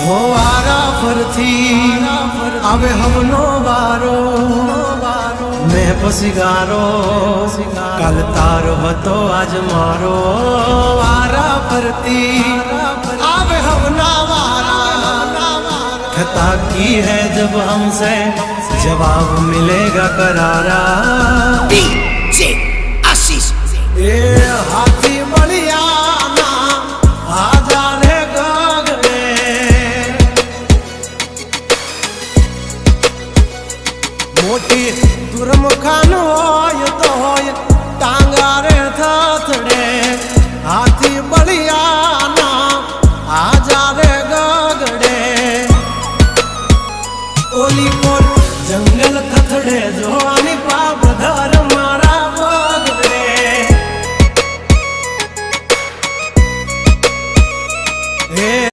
हो आरा फरती अब हम नो बारो। मैं पसीगारो। कल तार तो आज मारो। आरा फरती अब हम नवारा की है जब हमसे जवाब मिलेगा करारा। आशीष। ये हाथी મોટી દુર્મુખાન હોય તો હોય ટાંગારે થથડે. હાથી બળિયાના આજારે ગગડે. ઓલી કોટ જંગલ થથડે જોવા